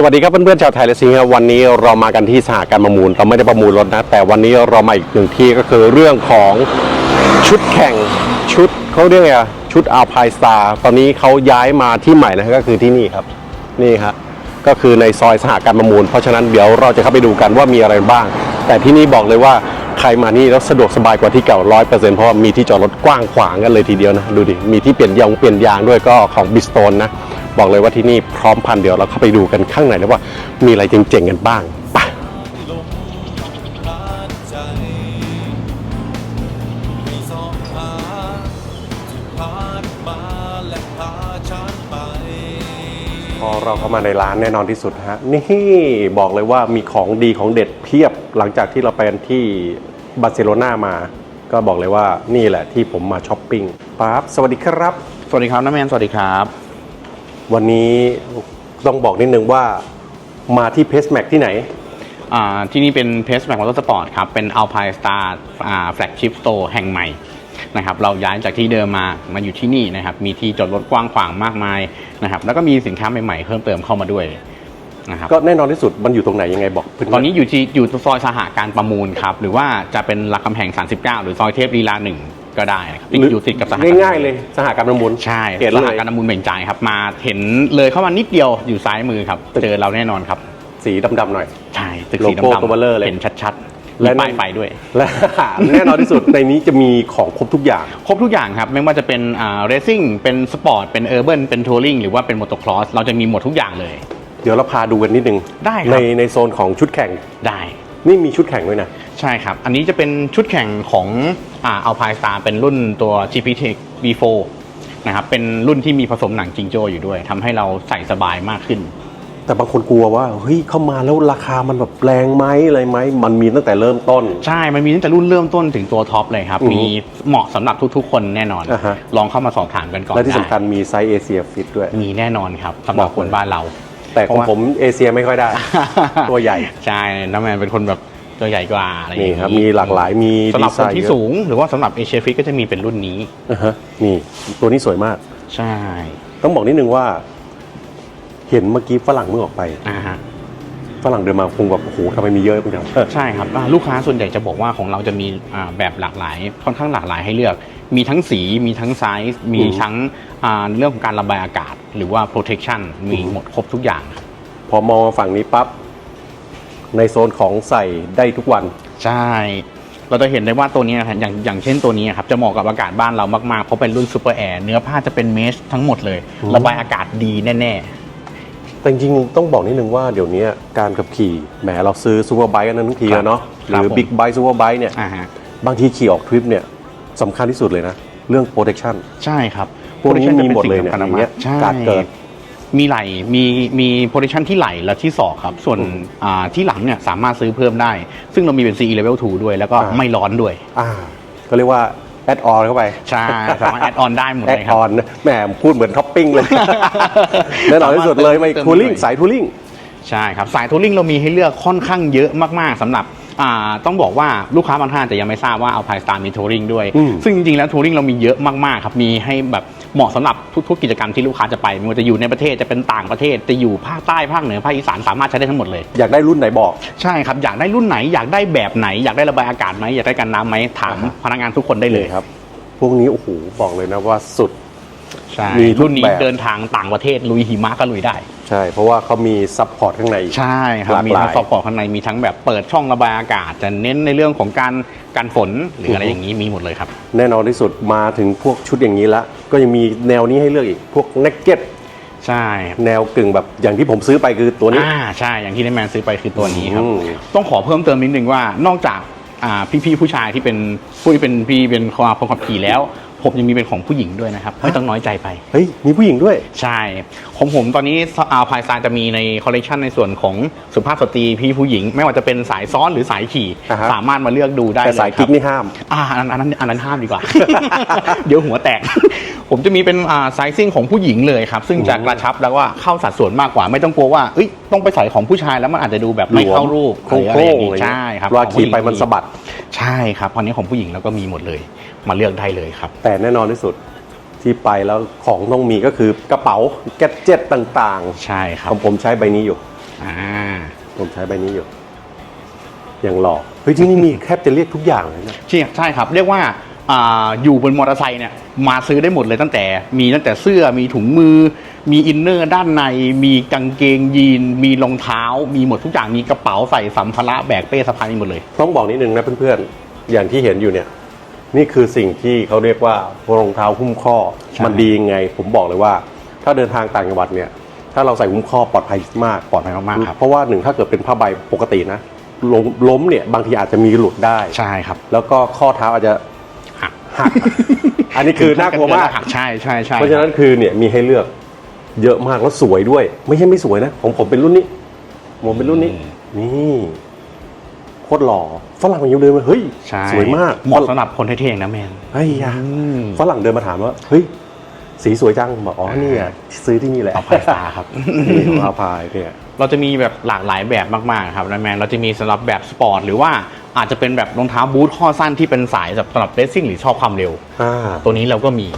สวัสดีครับเพื่อนๆชาวไทยและซิงครับวันนี้เรามากันที่สหการประมูล เราไม่ได้ประมูลรถนะ แต่วันนี้เรามาอีกหนึ่งที่ก็คือเรื่องของชุดแข่งชุดเขาเรียกไงอะชุดอาพายสตาร์ตอนนี้เขาย้ายมาที่ใหม่นะก็คือที่นี่ครับนี่ครับก็คือในซอยสหการประมูล เพราะฉะนั้นเดี๋ยวเราจะเข้าไปดูกันว่ามีอะไรบ้าง แต่ที่นี่บอกเลยว่าใครมานี่แล้วสะดวกสบายกว่าที่เก่าร้อยเปอร์เซ็นต์เพราะว่ามีที่จอดรถกว้างขวางกันเลยทีเดียวนะดูดิมีที่เปลี่ยนยางเปลี่ยนยางด้วยก็ของบิสโตนนะ บอกเลยว่าที่นี่พร้อมพันเดี๋ยวเราเข้าไปดูกันข้างในแล้วว่ามีอะไรเจ๋งๆกันบ้างไปลมพัดใจมีสองทางที่พัดมาและพาฉันไปพอเราเข้ามาในร้านแน่นอนที่สุดฮะนี่บอกเลยว่ามีของดีของเด็ดเพียบหลังจากที่เราไปกันที่บาร์เซโลนามา ก็บอกเลยว่านี่แหละที่ผมมาช้อปปิ้งปั๊บสวัสดีครับ สวัสดีครับน้าแมนสวัสดีครับ วันนี้ต้องบอกนิดนึงว่ามาที่เพสแม็กที่ไหน อ่าที่นี่เป็นเพสแม็กมอเตอร์สปอร์ตครับ เป็น Alpine Star อ่าแฟลกชิพสโตร์แห่งใหม่นะครับเราย้ายจากที่เดิมมามาอยู่ที่นี่นะครับ มีที่จอดรถกว้างขวางมากมายนะครับ แล้วก็มีสินค้าใหม่ๆเพิ่มเติมเข้ามาด้วยนะครับก็แน่นอนที่สุดมันอยู่ตรงไหนยังไงบอกเพื่อนๆตอนนี้อยู่ที่อยู่ซอยสหการประมูลครับ หรือว่าจะเป็นรักคำแหง 39 หรือซอยเทพลีลาหนึ่ง ก็ได้นะครับติดอยู่ติดกับสหกรณ์ง่ายๆเลยสหการประมูลใช่เห็นสเลหยการประมูลเบ่งจ่ายครับ มาเห็นเลยเข้ามานิดเดียวอยู่ซ้ายมือครับ เจอเราแน่นอนครับ สีดำๆหน่อย ใช่ตึกโลสีโก้ดำตัวเบลอเลยเห็นชัดๆและและนั่ป้านยไฟด้วย และ แน่นอนที่สุดในนี้จะมีของครบทุกอย่าง ครบทุกอย่างครับ ไม่ว่าจะเป็นอ่าเรซิ่งเป็นสปอร์ต เป็นเออร์เบิร์นเป็นทัวริงหรือว่าเป็นมอเตอร์คลอสเราจะมีหมดทุกอย่างเลย เดี๋ยวเราพาดูกันนิดนึงได้ครับ ในในโซนของชุดแข่งได้ นี่มีชุดแข่งด้วยนะ ใช่ครับ อันนี้จะเป็นชุดแข่งของอ่าอัลพายสตาร์เป็นรุ่นตัว GP Tech V4 นะครับ เป็นรุ่นที่มีผสมหนังจิงโจ้อยู่ด้วยทำให้เราใส่สบายมากขึ้น แต่บางคนกลัวว่าเฮ้ยเข้ามาแล้วราคามันแบบแรงไหมอะไรไหมมันมีตั้งแต่เริ่มต้น ใช่ มันมีตั้งแต่รุ่นเริ่มต้นถึงตัวท็อปเลยครับอือฮึมีเหมาะสำหรับทุกๆ คนแน่นอนอ่าฮะลองเข้ามาสอบถามกันก่อนและที่ได้สำคัญมีไซส์เอเชียฟิตด้วย มีแน่นอนครับสำหรับคนบ้านเรา แต่ของผมเอเชียไม่ค่อยได้ ตัวใหญ่ ใช่น้ำแมนเป็นคนแบบตัวใหญ่กว่าอะไรอย่างนี่ครับมีหลากหลายมีสำหรับดีไซคนน์ที่เยอะสูง หรือว่าสำหรับเอเชียฟิกก็จะมีเป็นรุ่นนี้อ่าฮะนี่ตัวนี้สวยมาก ใช่ ต้องบอกนิดนึงว่า เห็นเมื่อกี้ฝรั่งเมื่อออกไปอ่าฮะฝรั่งเดินมาคงแบบโอ้โหทำไมมีเยอะจังใช่ครับอ่าลูกค้าส่วนใหญ่จะบอกว่าของเราจะมีอ่าแบบหลากหลาย ค่อนข้างหลากหลายให้เลือก มีทั้งสีมีทั้งไซส์มีทั้งอ่าเรื่องของการระบายอากาศ หรือว่า protection มีหมดครบทุกอย่างครับพอมองฝั่งนี้ปั๊บในโซนของใส่ได้ทุกวัน ใช่ เราจะเห็นได้ว่าตัวนี้นะครับอย่างอย่างเช่นตัวนี้ครับจะเหมาะกับอากาศบ้านเรามากๆ เพราะเป็นรุ่นซูเปอร์แอร์เนื้อผ้าจะเป็นเมชทั้งหมดเลย อืม ระบายอากาศดีแน่แต่จริงๆต้องบอกนิดนึงว่าเดี๋ยวนี้การขับขี่แหมเราซื้อซูเปอร์ไบค์กันทั้งทีครับแล้วเนาะหครัรืบอผมบิ๊กไบค์ซูเปอร์ไบค์เนี่ย ๆอ่าฮะบางทีขี่ออกทริปเนี่ยสำคัญที่สุดเลยนะ เรื่อง protection ใช่ครับ พวกนี้ protection มีหมดเลยเนี่ยจะป็อย่างเงี้ยใช่การเกิดมีไหลมีมี protection ที่ไหลและที่ศอกครับ ส่วนอ่าที่หลังเนี่ยสามารถซื้อเพิ่มได้ ซึ่งเรามีเป็น CE level 2 ด้วย แล้วก็อ่าไม่ร้อนด้วยอ่าก็เรียกว่าแอดออนเข้าไป ใช่ สามารถ add on ได้หมดแอเลดยครัอบอนแหมพูดเหมือนท็อปปิ้งเลยแน่นอนที่สุดเลยไม่เติมทูริงหน่อยสายทูริงใช่ครับ สายทัวริงเรามีให้เลือกค่อนข้างเยอะมาก ๆสำหรับอ่าต้องบอกว่าลูกค้าบางท่านอาจจะยังไม่ทราบว่าเอาพายสตาร์มีทัวริงด้วยอืมซึ่งจริงๆแล้วทัวริงเรามีเยอะมากๆครับมีให้แบบ เหมาะสำหรับทุกๆกิจกรรมที่ลูกค้าจะไปไม่ว่าจะอยู่ในประเทศจะเป็นต่างประเทศจะอยู่ภาคใต้ภาคเหนือภาคอีสานสามารถใช้ได้ทั้งหมดเลยอยากได้รุ่นไหนบอกใช่ครับอยากได้รุ่นไหนอยากได้แบบไหน อยากได้ระบายอากาศไหมอยากได้กันน้ำไหมถามอ่าฮะพนักงานทุกคนได้เลยครับ พวกนี้โอ้โหบอกเลยนะว่าสุด ใช่มีทุกรุ่นนี้แบบ เดินทางต่างประเทศลุยหิมะก็ลุยได้ ใช่ เพราะว่าเขามีซัพพอร์ตข้างใน ใช่ครับ หลากมีหลายทั้งซอฟต์พอร์ตข้างในมีทั้งแบบเปิดช่องระบายอากาศ จะเน้นในเรื่องของการกันฝนหรืออะไรอือฮึ อย่างนี้มีหมดเลยครับ แน่นอนที่สุดมาถึงพวกชุดอย่างนี้ละ ก็ยังมีแนวนี้ให้เลือกอีก พวกเนกเก็ตใช่ครับแนวกึ่งแบบอย่างที่ผมซื้อไปคือตัวนี้ อ่าใช่อย่างที่ได้แมนซื้อไปคือตัวนี้ครับ อืม ต้องขอเพิ่มเติมนิดนึงว่านอกจากอ่าพี่ๆผู้ชายที่เป็นผู้ที่เป็นพี่เป็นคนขับขี่แล้ว ผมยังมีเป็นของผู้หญิงด้วยนะครับ ไม่ต้องน้อยใจไป เฮ้ย มีผู้หญิงด้วย ใช่ของผมตอนนี้อาพายซานจะมีในคอลเลกชันในส่วนของสุภาพสตรีพี่ผู้หญิง ไม่ว่าจะเป็นสายซ้อนหรือสายขี่อ่าฮะสามารถมาเลือกดูได้แต่เลยสายครักิ๊บกนี่ห้ามอ่าอันนั้นอันนั้นอันนั้นห้ามดีกว่า เดี๋ยวหัวแตก ผมจะมีเป็นอ่าไซซิ่งของผู้หญิงเลยครับ ซึ่งจะกระชับแล้วว่าเข้าสัดส่วนมากกว่า ไม่ต้องกลัวว่าเอ้ยต้องไปใส่ของผู้ชายแล้วมันอาจจะดูแบบไม่เข้ารูปโค้งหรือโค้อะไรองย่างงี้อะไรใช่ครับว่าของผู้ขี่หญิงไปมันสะบัด ใช่ครับตอนนี้ของผู้หญิงแล้วก็มีหมดเลย มาเลือกได้เลยครับ แต่แน่นอนที่สุดที่ไปแล้วของต้องมีก็คือกระเป๋าแกดเจ็ตต่างใช่คๆรับของผมใช้ใบนี้อยู่ อ่าผมใช้ใบนี้อยู่อย่างหล่อเฮ้ยที่นี่มีแทบจะเรียกทุกอย่างเลยนะ ใช่ใช่ครับ เรียกว่าอ่าอยู่บนมอเตอร์ไซค์เนี่ยมาซื้อได้หมดเลยตั้งแต่ มีตั้งแต่เสื้อมีถุงมือ มีอินเนอร์ด้านใน มีกางเกงยีน มีรองเท้า มีหมดทุกอย่างมีกระเป๋าใส่สัมภาระแบกเป้สะพายมีหมดเลย ต้องบอกนิดนึงนะเพื่อนๆ อย่างที่เห็นอยู่เนี่ย นี่คือสิ่งที่เขาเรียกว่ารองเท้าหุ้มข้อใช่มันดียังไง ผมบอกเลยว่า ถ้าเดินทางต่างจังหวัดเนี่ย ถ้าเราใส่หุ้มข้อปลอดภัยมาก ปลอดภัยมากๆครับ เพราะว่าหนึ่งถ้าเกิดเป็นผ้าใบปกตินะล้มล้มเนี่ยบางทีอาจจะมีหลุดได้ ใช่ครับ แล้วก็ข้อเท้าอาจจะหักหักอันนี้คือน่ากลัวมากหักใช่ใช่ใช่เพราะฉะนั้นคือเนี่ยมีให้เลือก เยอะมากแล้วสวยด้วย ไม่ใช่ไม่สวยนะของผมเป็นรุ่นนี้ผมเป็นรุ่นนี้ นี่โคตรหล่อฝรั่งมันยังเดินมาเฮ้ยใช่สวยมากเหมาะสำหรับคนเท่ๆนะแมนเฮ้ยยาอืมฝรั่งเดินมาถามว่าเฮ้ยสีสวยจังบอกอ๋อนี่อะซื้อที่นี่แหละเอาพายสตาร์ครับนี่ของอาพายเนี่ยเราจะมีแบบหลากหลายแบบมากๆครับนะแมนเราจะมีสำหรับแบบสปอร์ตหรือว่าอาจจะเป็นแบบรองเท้าบูทข้อสั้นที่เป็นสายสำหรับเรซซิ่งหรือชอบความเร็วอ่าตัวนี้เราก็มี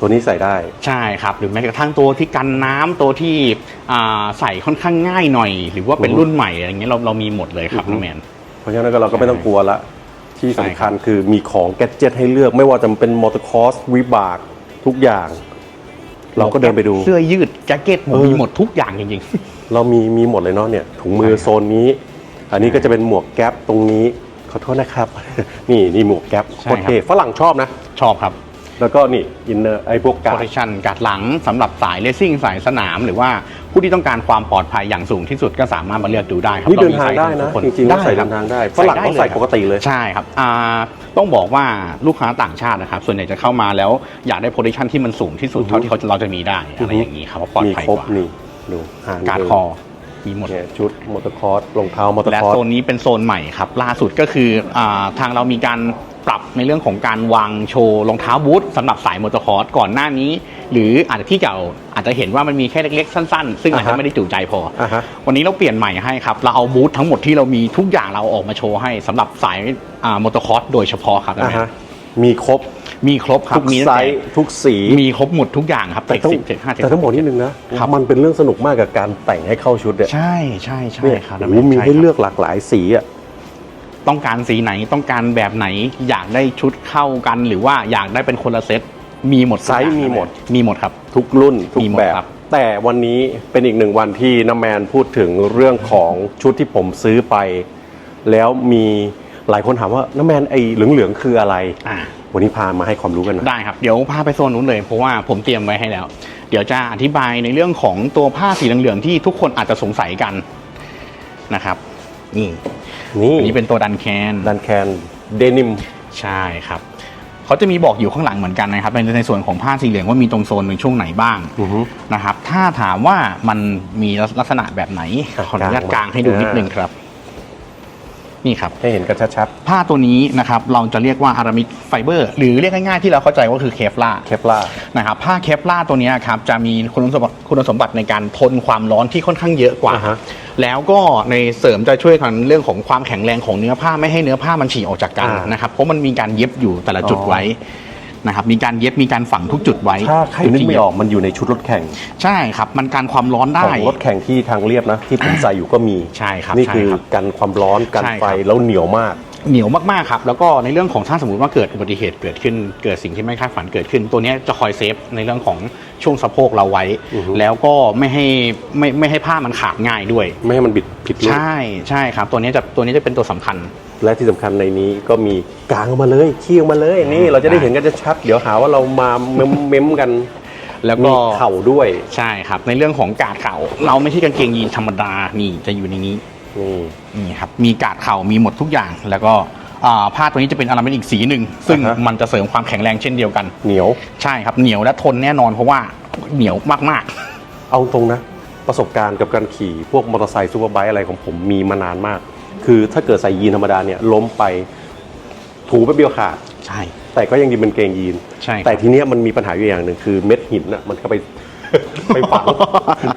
ตัวนี้ใส่ได้ใช่ครับ หรือแม้กระทั่งตัวที่กันน้ำตัวที่อ่าใส่ค่อนข้างง่ายหน่อย หรือว่าเป็นอือฮึรุ่นใหม่อะไรเงี้ยเราเรามีหมดเลยครับอือฮึนะแมน เพราะฉะนั้นก็เราก็ไม่ต้องกลัวละ ที่ใช่สำครัคับญคือมีของแกดเจิตให้เลือกไม่ว่าจะเป็นมอเตอร์คอร์สวิบากทุกอย่าง เราก็เดินไปดู เสื้อยืดแจ็คเก็ตเออมีหมดทุกอย่างจริงเรามีมีหมดเลยเนาะเนี่ยถุงมือใช่ครับโซนนี้ อันนี้ก็จะเป็นหมวกแก๊ปตรงนี้ขอโทษนะครับ นี่นี่หมวกแก๊ปใช่โคตรครับเท่ฝรั่งชอบนะ ๆ ชอบครับ แล้วก็นี่อินเนอร์ไอ้พวกกาโปรเทคชั่นการดหลังสำหรับสายเลสซิ่งสายสนาม หรือว่าผู้ที่ต้องการความปลอดภัยอย่างสูงที่สุดก็สามารถมาเลือกดูได้ครับนี่เดินมีทางซส์ได้ให้นะทุกคจริงๆแล้วใส่คเดิบนทางได้ฝรั่งต้องใส่ปกติเลย ใช่ครับอ่าต้องบอกว่าลูกค้าต่างชาตินะครับ ส่วนใหญ่จะเข้ามาแล้วอยากได้โปรดักชันที่มันสูงที่สุดอือฮึเท่าที่เขาเราจะมีได้อะไรอย่างนี้ครับเพราะปลอดมีภัยครบกว่านี่ดูหางการ์ดเดิน คอมีหมด เนี่ยชุดมอเตอร์คอร์สรองเท้ามอเตอร์และคอร์ส โซนนี้เป็นโซนใหม่ครับ ล่าสุดก็คืออาทางเรามีการ ปรับในเรื่องของการวางโชว์รองเท้าบูทสำหรับสายมอเตอร์คอร์สก่อนหน้านี้ หรืออาจจะที่เก่าอาจจะเห็นว่ามันมีแค่เล็กๆ สั้นๆ ซึ่งอาจจะไม่ได้จุใจพอออ่าฮะ วันนี้เราเปลี่ยนใหม่ให้ครับ เราเอาบูธทั้งหมดที่เรามีทุกอย่างเราเอาออกมาโชว์ให้สำหรับสายอ่ามอเตอร์คอร์สโดยเฉพาะครับอ่าฮะมีครบมีครบครัทุบกมีไซตั้งแต่ส์ทุกสีมีครบหมดทุกอย่างครับแต่ต้องสิบเจ็ดห้าเจ็ด แต่ต้องบอกนิดนึงนะครับ มันเป็นเรื่องสนุกมากกับการแต่งให้เข้าชุดเนี่ยใช่ใช่ใช่เนี่ยครับโอ้โหมีช่ให้ครับ เลือกหลากหลายสีอะ ต้องการสีไหนต้องการแบบไหน อยากได้ชุดเข้ากัน หรือว่าอยากได้เป็นคนละเซตมีหมดไซส์มีหมดมีหมดครับ ทุกรุ่นทุกมีหมดแบบครับแต่วันนี้เป็นอีกหนึ่งวันที่น้าแมนพูดถึงเรื่องของชุดที่ผมซื้อไป แล้วมีหลายคนถามว่าน้าแมนไอ้เหลืองๆคืออะไรอ่าวันนี้พามาให้ความรู้กันหนะได้ครับ เดี๋ยวพาไปโซนนู้นเลย เพราะว่าผมเตรียมไว้ให้แล้ว เดี๋ยวจะอธิบายในเรื่องของตัวผ้าสีเหลืองๆที่ทุกคนอาจจะสงสัยกันนะครับนี่ นี่อันนี้เป็นตัวดันแคนดันแคนเดนิมใช่ครับเขาจะมีบอกอยู่ข้างหลังเหมือนกันนะครับในในส่วนของผ้าสีเหลืองว่ามีตรงโซนในช่วงไหนบ้างอือฮึนะครับถ้าถามว่ามันมีลักษณะแบบไหนอะขออนุญาตกกลาลางงให้ดูนิดนึงครับ นี่ครับ ให้เห็นกันชัดผ้าตัวนี้นะครับเราจะเรียกว่าอารามิดไฟเบอร์หรือเรียกง่ายๆที่เราเข้าใจว่าคือเคฟลาๆเคปลาร์ นะครับผ้าเคฟลาตัวเนี้ยครับจะมีคุณสมบัติคุณสมบัติในการทนความร้อนที่ค่อนข้างเยอะกว่า อ่าฮะ แล้วก็ในเสริมจะช่วยกันเรื่องของความแข็งแรงของเนื้อผ้าไม่ให้เนื้อผ้ามันฉีกออกจากกันอ่านนะครับเพราะมันมีการเย็บอยู่แต่ละจุดอ๋อไว้ นะครับมีการเย็บมีการฝังทุกจุดไว้ถ้าใครนึกไม่ออกมันอยู่ในชุดรถแข่งใช่ครับ มันการความร้อนขได้องรถแข่งที่ทางเรียบนะที่ผมใส่อยู่ก็มีใช่ครับนี่ใช่คือครับกันความร้อนกันใช่ครับไฟแล้วเหนียวมากเหนียวมากๆครับแล้วก็ในเรื่องของถ้าสมมติว่าเกิดอุบัติเหตุเกิดขึ้น เกิดสิ่งที่ไม่คาดฝันเกิดขึ้น ตัวเนี้ยจะคอยเซฟในเรื่องของช่วงสะโพกเราไว้อือฮึแล้วก็ไม่ให้ไม่ไม่ให้ผ้ามันขาดง่ายด้วย ไม่ให้มันบิดผิดรูปใช่ใช่ครับ ตัวนี้จะตัวนี้จะเป็นตัวสำคัญ และที่สำคัญในนี้ก็มีกางออกมาเลยขี้ออกมาเลยนี่เราจะได้เห็นกันจะชัด เดี๋ยวหาว่าเรามาเม้มเม้มกัน แล้วมีก็เข่าด้วยใช่ครับ ในเรื่องของกาดเข่า เราไม่ใช่กางเกงยีนธรรมดานี่จะอยู่ในนี้นี่นี่ครับมีกาดเข่ามีหมดทุกอย่างแล้วก็อ่าผ้าตัวนี้จะเป็นอารามิดอีกสีหนึ่งซึ่งอ่าฮะมันจะเสริมความแข็งแรงเช่นเดียวกัน เหนียวใช่ครับเหนียวและทนแน่นอนเพราะว่าเหนียวมากเอาตรงนะ ประสบการณ์กับการขี่พวกมอเตอร์ไซค์ซูเปอร์ไบค์อะไรของผมมีมานานมาก คือถ้าเกิดใส่ยีนธรรมดาเนี่ยล้มไปถูแป๊บเดียวขาดๆใช่ แต่ก็ยังดีเป็นเกงยีน ใช่ครับ แต่ทีเนี้ยมันมีปัญหาอยู่อย่างหนึ่งคือเม็ดหินอะมันก็ไป ไปฝัง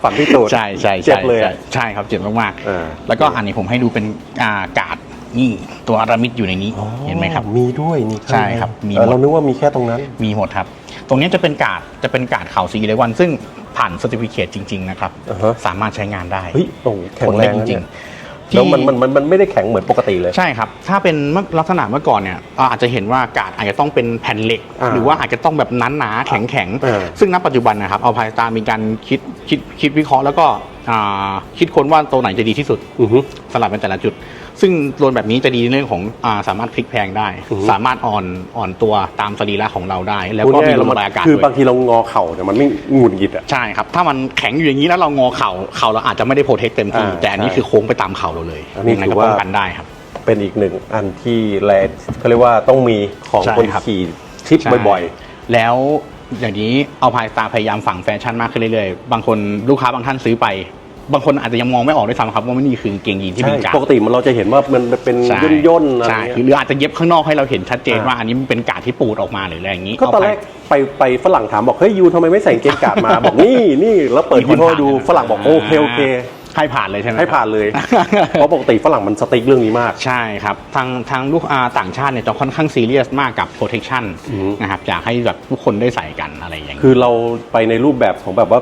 ฝังที่ตูดใช่ใช่เจ็ใช่บเลยใช่อะใช่ครับเจ็บมากเออ ๆแล้วก็อันนี้ผมให้ดูเป็นอ่ากาดนี่ตัวอารามิดอยู่ในนี้เห็นไหมครับ มีด้วยนี่ใช่ครับมีเออหมดเรานึกว่ามีแค่ตรงนั้น มีหมดครับ ตรงนี้จะเป็นกาดจะเป็นกาดเข่าสีเลวัน ซึ่งผ่าน c e r t i f i c a t e จริง ๆ นะครับ อ่าฮะ สามารถใช้งานได้เฮ้ยโอ้โหแข็งแรงจนะริเนี่งย ๆแล้วมันที่มันมันมันไม่ได้แข็งเหมือนปกติเลย ใช่ครับ ถ้าเป็นเมื่อลักษณะเมื่อก่อนเนี่ยอ่าอาจจะเห็นว่าการ์ดอาจจะต้องเป็นแผ่นเหล็ก อ่าหรือว่าอาจจะต้องแบบนั้นหนาๆแข็งแข็งๆอ่าซึ่งณปัจจุบันนะครับเอาพายสตาร์มีการคิดคิดคิดวิเคราะห์แล้วก็อ่าคิดค้นว่าตัวไหนจะดีที่สุด อือฮึ สลับเป็นแต่ละจุด ซึ่งโดนแบบนี้จะดีในเรื่องของอาสามารถพลิกแพลงได้ อือฮึ สามารถอ่อนอ่อนตัวตามสรีระของเราได้ แล้วพูดก็มีง่ายๆลแล้วมมันระบายอากาศคือด้วย บางทีเรางอเข่าเนี่ยมันไม่หงุดหงิดอะ ใช่ครับ ถ้ามันแข็งอยู่อย่างนี้แล้วเรางอเข่าเข่าเราอาจจะไม่ได้โปรเทคเต็มที่อ่าแต่อันนี้ใช่คือโค้งไปตามเข่าเราเลยอันนี้ยังไงถืก็อว่า ป้องกันได้ครับ เป็นอีกหนึ่งอันที่แลเขาเรียกว่าต้องมีของใช่คนครับ ขี่ทริปใช่บ่อย แล้วอย่างนี้เอาพายสตาร์พยายามฝังแฟชั่นมากขึ้นเรื่อยๆ บางคนลูกค้าบางท่านซื้อไป บางคนอาจจะยังมองไม่ออกด้วยซ้ำครับว่ามันนี่คือกางเกงยีนๆที่ใช่เป็นการปกติมันเราจะเห็นว่ามันเป็นใช่ย่นย่นๆอะไรใช่เงี้ย หรืออาจจะเย็บข้างนอกให้เราเห็นชัดเจนอ่าว่าอันนี้มันเป็นการดที่ปูดออกมาหรืออะไรอย่างนี้ก็ตอนแรกไปไปฝรั่งถามบอกเฮ้ยยูทำไมไม่ใส่กางเกงกาดมา บอกนี่นี่แล้วเปิดยี่ห้อดูฝรั่งบอกโอเคโอเค ให้ผ่านเลยใช่ไหมให้ผ่านเลย เพราะปกติฝรั่งมันสติ๊กเรื่องนี้มาก ใช่ครับ ทางทางลูกอาต่างชาติเนี่ยจะค่อนข้างซีเรียสมากกับ protection อือฮึนะครับอยากให้แบบทุกคนได้ใส่กันอะไรอย่างนี้ คือเราไปในรูปแบบของแบบว่า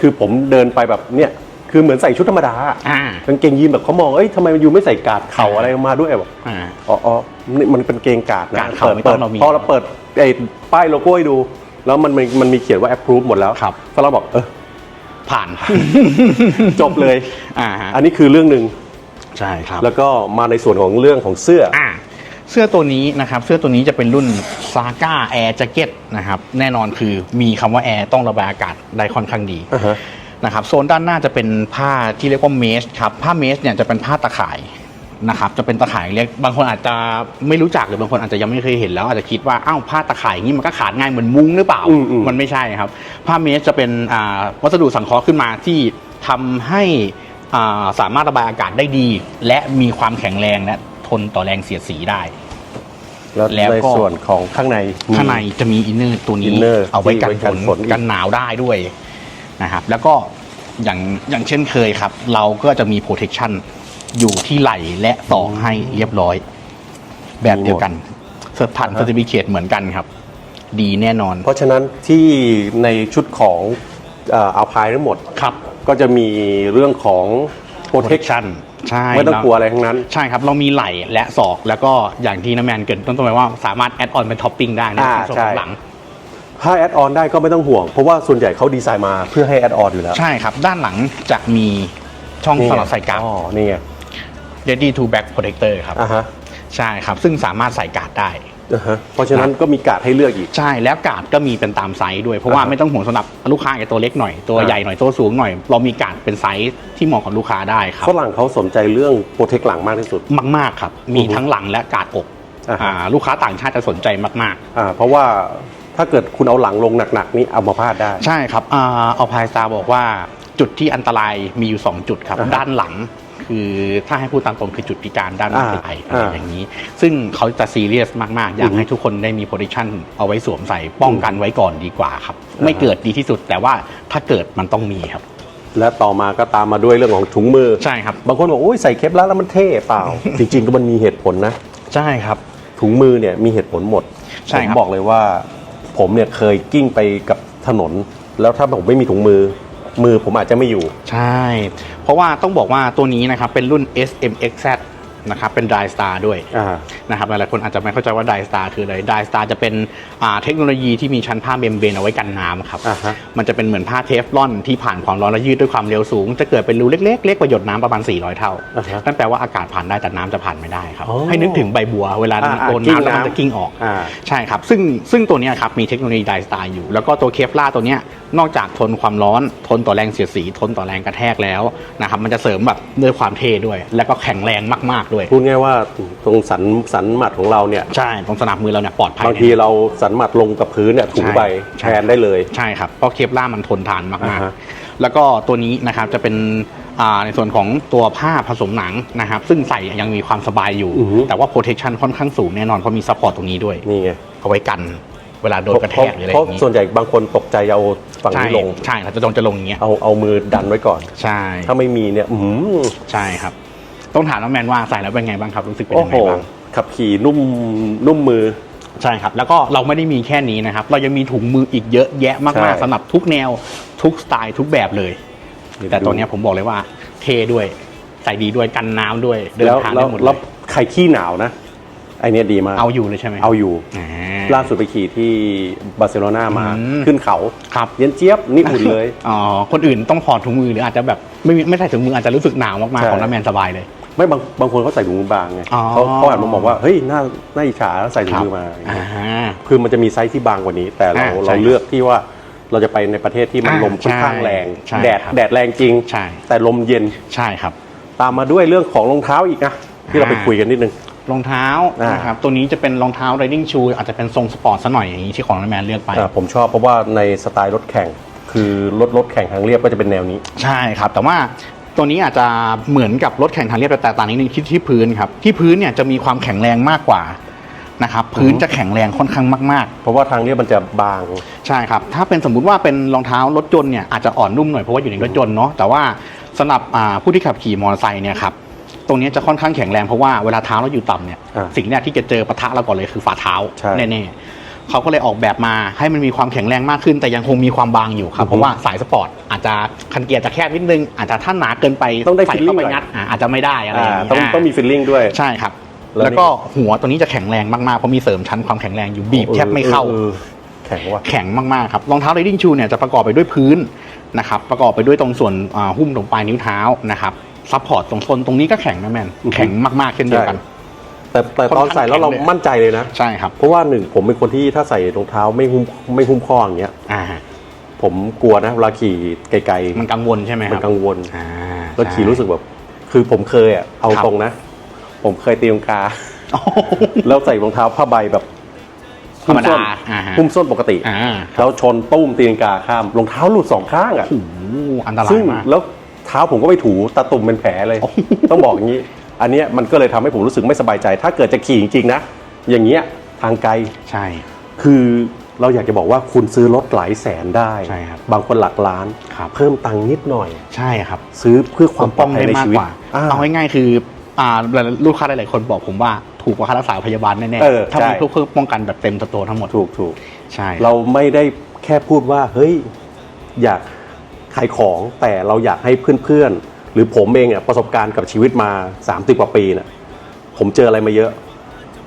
คือผมเดินไปแบบเนี่ย คือเหมือนใส่ชุดธรรมดาอ่ากางเกงยีนแบบเขามองเอ้ยทำไมยูไม่ใส่กาดเข่าอะไรมาด้วยแบบอ่า อ๋ออ๋อนี่มันเป็นเกงกาดนะกาดเข่าเปิดไม่ต้เปิอดงเรามีพอเราเปิดไอ้ป้ายโลโก้ให้ดู แล้วมันมันมันมีเขียนว่า approve หมดแล้วครับฝรั่งบอกเออผ่าน จบเลย อ่าฮะอันนี้คือเรื่องหนึ่งใช่ครับ แล้วก็มาในส่วนของเรื่องของเสื้อ อ่าเสื้อตัวนี้นะครับ เสื้อตัวนี้จะเป็นรุ่น Saga Air Jacket นะครับ แน่นอนคือมีคำว่า Air ต้องระบายอากาศได้ค่อนข้างดี อ่าฮะ นะครับโซนด้านหน้าจะเป็นผ้าที่เรียกว่าเมสครับผ้าเมสเนี่ยจะเป็นผ้าตะข่ายนะครับจะเป็นตะข่ายเรียกบางคนอาจจะไม่รู้จักหรือบางคนอาจจะยังไม่เคยเห็นแล้วอาจจะคิดว่าอ้าวผ้าตะข่ายอย่างนี้มันก็ขาดง่ายเหมือนมุ้งหรือเปล่าอืมอืมมันไม่ใช่ครับ ผ้าเมสจะเป็นอ่าวัสดุสังเคราะห์ขึ้นมาที่ทำให้อ่าสามารถระบายอากาศได้ดี และมีความแข็งแรงและทนต่อแรงเสียดสีได้ แล้วแล้วในก็ส่วนของข้างในมีข้างในจะมีอินเนอร์ตัวนี้ inner เอาไว้กันที่ไว้กันฝนฝนอีกกันหนาวได้ด้วย นะครับแล้วก็อย่างอย่างเช่นเคยครับ เราก็จะมี protection อยู่ที่ไหล่และศอกให้เรียบร้อย แบบเดียวกันเซอร์ทันอ่าฮะเซอร์ติฟิเคตเหมือนกันครับ ดีแน่นอน เพราะฉะนั้นที่ในชุดของอัลพายทั้งหมดครับก็จะมีเรื่องของ protection ใช่ไม่ต้องกลัวอะไรทั้งนั้น ใช่ครับ เรามีไหล่และศอก แล้วก็อย่างที่น้ำแมนเกรินต้นต้นไปว่าสามารถแอดออนเป็นท็อปปิ้งได้ในอ่าส่วนใช่ของหลัง ถ้าแอดออนได้ก็ไม่ต้องห่วง เพราะว่าส่วนใหญ่เขาดีไซน์มาเพื่อให้แอดออนอยู่แล้วใช่ครับ ด้านหลังจะมีช่องนี่ไงสำหรับใส่การ์ด อ๋อนี่ไง ready to back protector ครับ อ่าฮะใช่ครับ ซึ่งสามารถใส่การ์ดได้ อ่าฮะเพราะฉะนั้นก็มีการ์ดให้เลือกอีก ใช่แล้วการ์ดก็มีเป็นตามไซส์ด้วย เพราะว่าอ่าฮะไม่ต้องห่วงสำหรับลูกค้ากับตัวเล็กหน่อยตัวอ่า ใหญ่หน่อยตัวสูงหน่อย เรามีการ์ดเป็นไซส์ที่เหมาะกับลูกค้าได้ครับ ฝรั่งเขาสนใจเรื่องโปรเทคหลังมากที่สุด มากๆครับ มีทั้งหลังและการ์ดอกอ่าฮะ อ่าลูกค้าต่างชาติจะสนใจมากอ่าเพราะว่า ถ้าเกิดคุณเอาหลังลงหนักๆนี่เอามาพลาดได้ๆใช่ครับอ่าเอาพายสตาร์บอกว่าจุดที่อันตรายมีอยู่ 2 จุดครับ อ่าฮะด้านหลัง คือถ้าให้พูดตามตรงคือจุดพิการด้านอ่าไหล่อะไรอ่าอย่างนี้ ซึ่งเขาจะซีเรียสมาก ๆ อยากให้ทุกคนได้มี protection เอาไว้สวมใส่ป้องกันไว้ก่อนดีกว่าครับ ไม่อ่าฮะ เกิดดีที่สุดแต่ว่าถ้าเกิดมันต้องมีครับ และต่อมาก็ตามมาด้วยเรื่องของถุงมือ ใช่ครับ บางคนบอกโอ้ยใส่เคปแล้วแล้วมันเท่เปล่า จริง ๆ ก็มันมีเหตุผลนะ ใช่ครับ ถุงมือเนี่ยมีเหตุผลหมดใช่ผมครับบอกเลยว่า ผมเนี่ยเคยกิ้งไปกับถนน แล้วถ้าผมไม่มีถุงมือ มือผมอาจจะไม่อยู่ ใช่ เพราะว่าต้องบอกว่าตัวนี้นะครับเป็นรุ่น SMXZ นะครับเป็น Dry Star ด้วยอ่า นะครับหลายๆคนอาจจะไม่เข้าใจว่า Dry Star คืออะไร Dry Star จะเป็นอ่าเทคโนโลยีที่มีชั้นผ้าเมมเบรนเอาไว้กันน้ำครับ อ่าฮะ มันจะเป็นเหมือนผ้าเทฟลอนที่ผ่านความร้อนและยืดด้วยความเร็วสูง จะเกิดเป็นรูเล็กๆ เล็กกว่าหยดน้ำประมาณ 400 เท่า อ่าฮะนั่นแปลว่าอากาศผ่านได้แต่น้ำจะผ่านไม่ได้ครับ อ๋อให้นึกถึงใบบัวเวลาอ่าอ่าโดนกิ้งน้ำแล้วมันน้ำจะกิ้งออก อ่า ใช่ครับ ซึ่งซึ่งตัวเนี้ยครับมีเทคโนโลยีไดสไตล์อยู่ แล้วก็ตัวเคฟล่าตัวเนี้ยนอกจากทนความร้อน ทนต่อแรงเสียดสี ทนต่อแรงกระแทกแล้วนะครับ มันจะเสริมแบบด้วยความเท่ด้วย แล้วก็แข็งแรงมากๆด้วย พูดง่ายว่าตรงสันสันหมัดของเราเนี่ยใช่ตรงสนับมือเราเนี่ยปลอดภัยบางทีเราสันหมัดลงกับพื้นเนี่ยถูไปใช่แทนได้เลยใช่ครับเพราะเคฟล่ามันทนทานมากอ่าฮะๆแล้วก็ตัวนี้นะครับจะเป็นอ่าในส่วนของตัวผ้าผสมหนังนะครับ ซึ่งใส่ยังมีความสบายอยู่อือฮึแต่ว่า protection ค่อนข้างสูงแน่นอนเพราะมีซัพพอร์ตตรงนี้ด้วยนี่ไงเอาไว้กันเวลาโดนกระแทเพราะกหรืออะไรเพอราะย่างนี้ส่วนใหญ่บางคนตกใจเอาฝั่งใช่นี้ลง ใช่ครับจะต้องจะลงอย่างเงี้ยเอาเอามือดันไว้ก่อน ใช่ ถ้าไม่มีเนี่ยอืมใช่ครับ ต้องถามน้องแมนว่าใส่แล้วเป็นไงบ้างครับรู้สึกเป็นโอ้ยังโหไงบ้างขับขี่นุ่มนุ่มมือ ใช่ครับแล้วก็เราไม่ได้มีแค่นี้นะครับ เรายังมีถุงมืออีกเยอะแยะใช่ มากๆสำหรับทุกแนวทุกสไตล์ทุกแบบเลย แต่ตัวเนี้ยผมบอกเลยว่าเทด้วยใส่ดีด้วยกันน้ำด้วยเดินแล้วทางแล้ได้วหมดเลแล้วยใครขี้หนาวนะไอเนี้ยดีมากเอาอยู่เลยใช่ไหมเอาอยู่ อ่า ล่าสุดไปขี่ที่บาร์เซโลนามาอืม ขึ้นเขา ครับ เย็นเจี๊ยบนี่อุ่นเลย อ๋อ คนอื่นต้องถอดถุงมือหรืออาจจะแบบไม่มีไม่ใส่ถุงมืออาจจะรู้สึกหนาวมากใช่ ๆ ของน้าแมนสบายเลย ไม่บางบางคนเขาใส่ถุงมือบางไงอ๋อ เขาเขาอาจมาบอกว่าเฮ้ยน่าน่าอิจฉาแล้วใส่ถุงมือมาอย่างอ่าเงี้ยคือมันจะมีไซส์ที่บางกว่านี้ แต่เราอ่าใช่เราเลือกที่ว่าเราจะไปในประเทศที่มันอ่าลมค่อนข้างแรง ใช่แดดครับแดดแรงจริง ใช่ แต่ลมเย็นใช่ครับ ตามมาด้วยเรื่องของรองเท้าอีกนะที่เราไปอ่า คุยกันนิดนึง รองเท้าอ่าน นะครับตัวนี้จะเป็นรองเท้า riding shoe อาจจะเป็นทรงสปอร์ตซะหน่อยอย่างนี้ที่ของน้าแมนเลือกไป อ่าผมชอบเพราะว่าในสไตล์รถแข่ง คือรถรถแข่งทางเรียบก็จะเป็นแนวนี้ ใช่ครับ แต่ว่า ตัวนี้อาจจะเหมือนกับรถแข่งทางเรียบแต่แตกต่างนิดนึงที่ที่พื้นครับ ที่พื้นเนี่ยจะมีความแข็งแรงมากกว่านะครับพื้นจะแข็งแรงค่อนข้างมากเพราะว่าทางเรียบมันจะบาง ๆ ใช่ครับ ถ้าเป็นสมมุติว่าเป็นรองเท้ารถยนต์เนี่ยอาจจะอ่อนนุ่มหน่อยเพราะว่าอยู่ในรถยนต์เนาะแต่ว่าสำหรับอ่าผู้ที่ขับขี่มอเตอร์ไซค์เนี่ยครับตรงนี้จะค่อนข้างแข็งแรงเพราะว่าเวลาเท้าเราอยู่ต่ำเนี่ยอ่าสิ่งแรกที่จะเจอปะทะเราก่อนเลยคือฝ่าเท้าใช่ แน่ๆ เขาก็เลยออกแบบมาให้มันมีความแข็งแรงมากขึ้น แต่ยังคงมีความบางอยู่ครับอือฮึเพราะว่าสายสปอร์ตอาจจะคันเกียร์จะแคบนิดนึง อาจจะถ้าหนาเกินไปต้องได้ใส่ feeling เข้าไปหน่อย งัดอ่าอาจจะไม่ได้อะไรออ่าย่างนี้ต้องอ่าต้องมีฟิลลิ่งด้วย ใช่ครับ แล้วแล้วก็หัวตัวนี้จะแข็งแรงมากๆเพราะมีเสริมชั้นความแข็งแรงอยู่บีบแทบไม่เข้าออออแข็งว่ะ แข็งมากๆครับรองเท้า riding shoe เนี่ยจะประกอบไปด้วยพื้นนะครับประกอบไปด้วยตรงส่วนอ่าหุ้มตรงปลายนิ้วเท้านะครับซัพพอร์ตตรงโซนตรงนี้ก็แข็งนะแมนอือฮึแข็งมากๆเช่นเดียวกัน แต่แต่ตอนใส่แล้วเราค่อนข้างแข็งเลยมั่นใจเลยนะ ใช่ครับ เพราะว่าหนึ่งผมเป็นคนที่ถ้าใส่รองเท้าไม่หุ้มไม่หุ้มข้ออย่างเงี้ยอ่าผมกลัวนะเวลาขี่ไกลมันกังวลใช่ไหมๆคมัรับนกังวลอ่าแล้วขี่รู้สึกแบบ คือผมเคยอะเอาครับตรงนะ ผมเคยตีลังกาโอ้โหแล้วใส่รองเท้าผ้าใบแบบธรรมดาหุ้ส้นอ่าฮะหุ้มส้นปกติอ่าแล้วชนตุ้มตีลังกาข้ามรองเท้าหลุดสองข้างอะโอ้โหอันตราซึ่ยงมากแล้วเท้าผมก็ไปถูตาตุ่มเป็นแผลเลยโอ้โหต้องบอกอย่างนี้ อันเนี้ยมันก็เลยทำให้ผมรู้สึกไม่สบายใจ ถ้าเกิดจะขี่จริงๆนะ อย่างเงี้ยทางไกล ใช่ คือเราอยากจะบอกว่าคุณซื้อรถหลายแสนได้ใช่ครับบางคนหลักล้านครับ เพิ่มตังค์นิดหน่อย ใช่ครับซื้อเพื่อความปลอดภัยในมากชีวิตกว่าอ่า เอาง่ายๆคืออ่าหลายๆลูกค้าหลายๆคนบอกผมว่าถูกกว่าค่ารักษาพยาบาลแน่เออๆถ้าใช่ มันเพื่อป้องกันแบบเต็มตัวทั้งหมดถูกถูก ใช่เราไม่ได้แค่พูดว่าเฮ้ยอยากขายของแต่เราอยากให้เพื่อนๆ หรือผมเองอะประสบการณ์กับชีวิตมา 30 กว่าปีน่ะผมเจออะไรมาเยอะ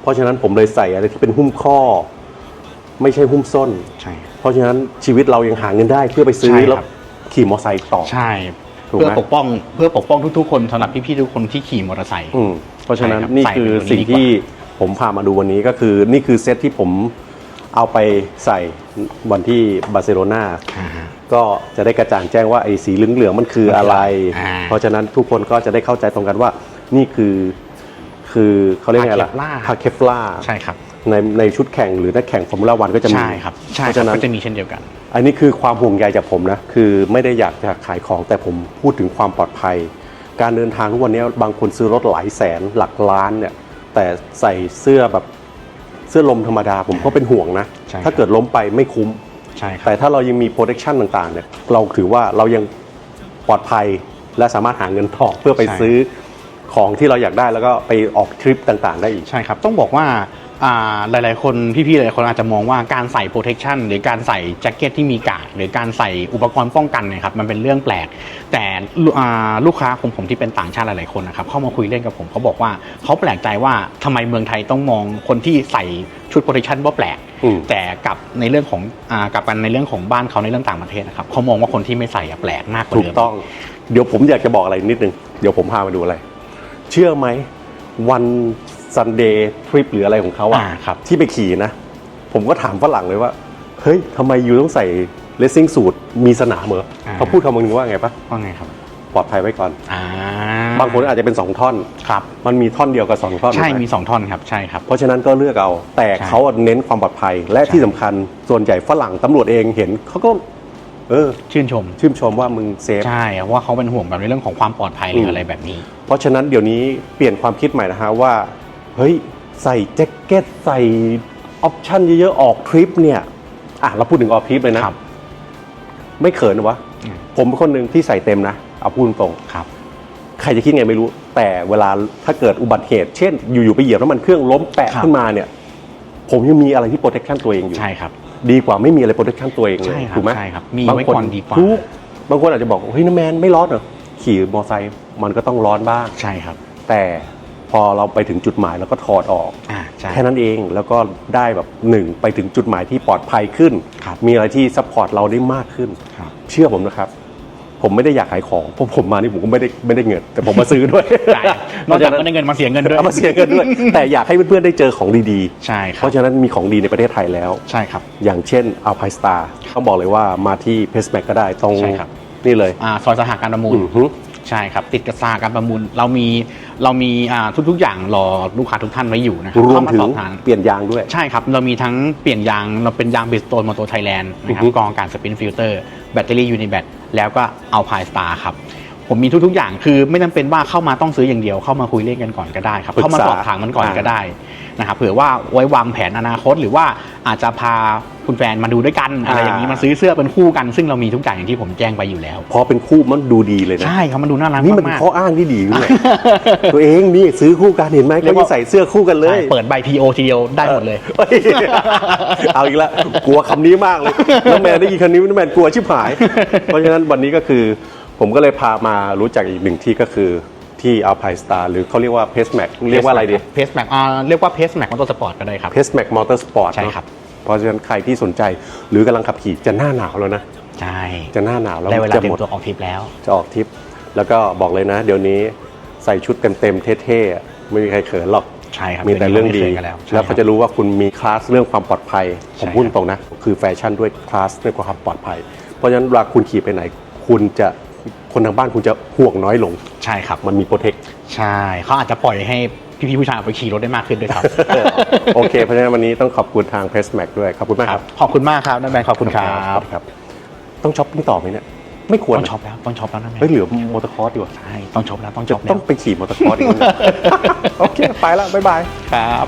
เพราะฉะนั้นผมเลยใส่อะไรที่เป็นหุ้มข้อ ไม่ใช่หุ้มส้น ใช่ เพราะฉะนั้นชีวิตเรายังหาเงินได้เพื่อไปซื้อใช่ครับ แล้วขี่มอเตอร์ไซค์ต่อ ใช่ ถูกไหม เพื่อปกป้องเพื่อปกป้องทุกๆคนสำหรับพี่ๆทุกคนที่ขี่มอเตอร์ไซค์ อืมเพราะฉะนั้นใช่ครับนี่ใส่คือเป็นตัวนี้สิ่งดีกว่าที่ผมพามาดูวันนี้ก็คือนี่คือเซตที่ผมเอาไปใส่วันที่บาร์เซโลนาอ่าฮะ ก็จะได้กระจ่างแจ้งว่าไอ้สีเหลืองๆมันคืออะไร อ่า เพราะฉะนั้นทุกคนก็จะได้เข้าใจตรงกันว่า นี่คือ คือเขาเรียกไงล่ะผ้าเคฟลาร์ผ้าเคฟลาร์ใช่ครับในในชุดแข่งหรือนักแข่งฟอร์มูล่าวันก็จะมีใช่ครับใช่เพราะครัฉะบนั้น ก็จะมีเช่นเดียวกัน อันนี้คือความห่วงใยจากผมนะ คือไม่ได้อยากจะขายของแต่ผมพูดถึงความปลอดภัย การเดินทางทุกวันนี้บางคนซื้อรถหลายแสนหลักล้านเนี่ย แต่ใส่เสื้อแบบเสื้อลมธรรมดา ผมก็เป็นห่วงนะ ใช่ครับ ถ้าเกิดล้มไปไม่คุ้ม ใช่ครับแต่ถ้าเรายังมี protection ต่างๆเนี่ยเราถือว่าเรายังปลอดภัยและสามารถหาเงินทองเพื่อไปใช่ ซื้อของที่เราอยากได้แล้วก็ไปออกทริปต่างๆ ได้อีก ใช่ครับ ต้องบอกว่าอ่า หลาย ๆ คนพี่ๆหลายๆคนอาจจะมองว่าการใส่ protection หรือการใส่แจ็คเก็ตที่มีกาดหรือการใส่อุปกรณ์ป้องกันเนะครับมันเป็นเรื่องแปลก แต่ลูอ่าลูกค้าของผมที่เป็นต่างชาติหลาย ๆ คนนะครับเข้ามาคุยเล่นกับผมเขาบอกว่าเขาแปลกใจว่าทำไมเมืองไทยต้องมองคนที่ใส่ชุด protection ว่าแปลกอืมแต่กับในเรื่องของอ่ากลับกันในเรื่องของบ้านเขาในเรื่องต่างประเทศนะครับเขามองว่าคนที่ไม่ใส่อะแปลกมากกว่าถูกเดิมต้องเดี๋ยวผมอยากจะบอกอะไรนิดนึงเดี๋ยวผมพามาดูอะไร เชื่อไหมวัน ซันเดย์ทริปหรืออะไรของเขาอะอ่าครับที่ไปขี่นะ ผมก็ถามฝรั่งเลยว่า เฮ้ยทำไมยูต้องใส่เลสซิ่งสูทมีสนามเหรออ่าเขาพูดคำนึงว่าไงปะว่าไงครับปลอดภัยไว้ก่อน อ่าบางคนอาจจะเป็น 2 ท่อน ครับ มันมีท่อนเดียวกับ 2 ท่อนใช่ถูกไหมีสองท่อนครับใช่ครับ เพราะฉะนั้นก็เลือกเอา แต่ใช่เขาอะเน้นความปลอดภัย และใช่ ที่สำคัญส่วนใหญ่ฝรั่งตำรวจเองเห็นเขาก็ เออ ชื่นชม ชื่นชมว่ามึงเซฟ ใช่ว่าเขาเป็นห่วงแบบในเรื่องของความปลอดภัยหรือมอะไรแบบนี้ เพราะฉะนั้นเดี๋ยวนี้เปลี่ยนความคิดใหม่นะฮะว่า เฮ้ยใส่แจ็คเก็ตใส่ออปชั่นเยอะๆออกทริปเนี่ยอะเราพูดถึงออกทริปเลยนะครับไม่เขินเหรอวะอืมผมเป็นคนหนึ่งที่ใส่เต็มนะเอาพูดตรงครับๆใครจะคิดไงไม่รู้ แต่เวลาถ้าเกิดอุบัติเหตุ เช่น อยู่ๆไปเหยียบน้ำมันเครื่องล้มแปะครับขึ้นมาเนี่ย ผมยังมีอะไรที่ protection ตัวเองอยู่ใช่ครับ ดีกว่าไม่มีอะไร protection ตัวเองเลยใช่ครับถูกไหมใช่ครับมีบางไว้คนก่อนดีกว่าทุบางคนอาจจะบอกเฮ้ยน้าแมนไม่ร้อนเหรอขี่มอไซค์มันก็ต้องร้อนบ้างใช่ครับ แต่ พอเราไปถึงจุดหมายแล้วก็ถอดออก อ่าใช่ แค่นั้นเองแล้วก็ได้แบบหนึ่งไปถึงจุดหมายที่ปลอดภัยขึ้น ครับ มีอะไรที่ซัพพอร์ตเราได้มากขึ้น ครับ เชื่อผมนะครับ ผมไม่ได้อยากขายของเพราะผมมานี่ผมก็ไม่ได้ไม่ได้เงิน แต่ผมมาซื้อด้วยใช่นอกจากไม่ได้เงินมาเสียเงินด้วย เอามาเสียเงินด้วย แต่อยากให้เพื่อนๆได้เจอของดีใช่ๆ คเพรับราะฉะนั้นมีของดีในประเทศไทยแล้ว ใช่ครับ อย่างเช่นอัลไพสตาร์ต้องบอกเลยว่ามาที่เพสแมกก็ได้ตรงใช่ครับ นี่เลย อ่าซอยสหการประมูล อือฮึ ใช่ครับ ติดกับสหการประมูล เรามี เรามีอ่าทุกๆอย่างรอลูกค้าทุกท่านไว้อยู่นะครัรวมเข้าาถึสงอบถามเปลี่ยนยางด้วย ใช่ครับ เรามีทั้งเปลี่ยนยางเราเป็นยางบิสโตนมอเตอร์ไทยแลนด์นะครัอืบอฮึกรองอากาศสปินฟิลเตอร์แบตเตอรี่ยูนิแบตแล้วก็เอาพายสตาร์ครับผมมีทุกๆอย่างคือไม่จำเป็นว่าเข้ามาต้องซื้ออย่างเดียวเข้ามาคุยเล่นกันก่อนก็ได้ครับปรึกษาเข้ามาสอบถามกันก่อนอ่าก็ได้ นะครับเผื่อว่าไว้วางแผนอนาคต หรือว่าอาจจะพาคุณแฟนมาดูด้วยกันอะไรอย่างนี้มาซื้อเสื้อเป็นคู่กัน ซึ่งเรามีทุกอย่างอย่างที่ผมแจ้งไปอยู่แล้ว พอเป็นคู่มันดูดีเลยนะใช่ครับมันดูน่ารักนี่มันมากๆข้ออ้างที่ดีด้วยตัวเองนี่ซื้อคู่กันเห็นไหมเรีก็ยกว่ายังใส่เสื้อคู่กันเลยใช่เปิดใบ PO ทีเดียวได้หมดเลยเฮ้ยเอาอีกแล้วกลัวคำนี้มากเลยน้องแมนได้ยินคำนี้น้องแมนกลัวชิบหาย เพราะฉะนั้นวันนี้ก็คือ ผมก็เลยพามารู้จักอีกหนึ่งที่ก็คือ ที่อัลไพสตาร์หรือเขาเรียกว่าเพสแม็กเรียกว่าอะไรดีเพสแม็กอ่าเรียกว่าเพสแม็กมอเตอร์สปอร์ตก็ได้ครับเพสแม็กมอเตอร์สปอร์ตใช่ครับเพราะฉะนั้นใครที่สนใจหรือกำลังขับขี่จะหน้าหนาวแล้วนะใช่จะหน้าหนาวแล้วได้เวลาจะเตรียหมมดตัวออกทริปแล้ว จะออกทริปแล้วก็บอกเลยนะ เดี๋ยวนี้ใส่ชุดเต็มๆเท่ๆอะไม่มีใครเขินหรอกใช่ครับมีแต่เรื่องดีไม่คยกันแล้วแล้วเขาใช่จะรู้ว่าคุณมีคลาสเรื่องความปลอดภัยใช่ผมพูดตรงนะ คือแฟชั่นด้วยคลาสเรื่องความปลอดภัย เพราะฉะนั้นเวลาคุณขี่ไปไหน คุณจะ คนทางบ้านคุณจะห่วงน้อยลง ใช่ครับ มันมีโปรเทค ใช่เขาอาจจะปล่อยให้พี่ๆผู้ชายออกไปขี่รถได้มากขึ้นด้วยครับ โอเค เพราะฉะนั้นวันนี้ต้องขอบคุณทางเพสแม็กด้วย ขอบคุณมากคครัรับบขอบคุณมากครับนั่นแบนขอบคุณครับครับ ต้องช็อปปิ้งต่อไหมเนี่ย ไม่ควรต้องนะช็อปแล้ว ต้องช็อปแล้วนั่นแบเฮ้ยนเหลือมอเตอร์คอร์สดีกว่า ใช่ ต้องช็อปแล้ว ต้องจะช็อปแล้ว ต้องไปขี่มอเตอร์คอร์สอีกแล้วนะโอเค ไปแล้วบ๊ายบาย ครับ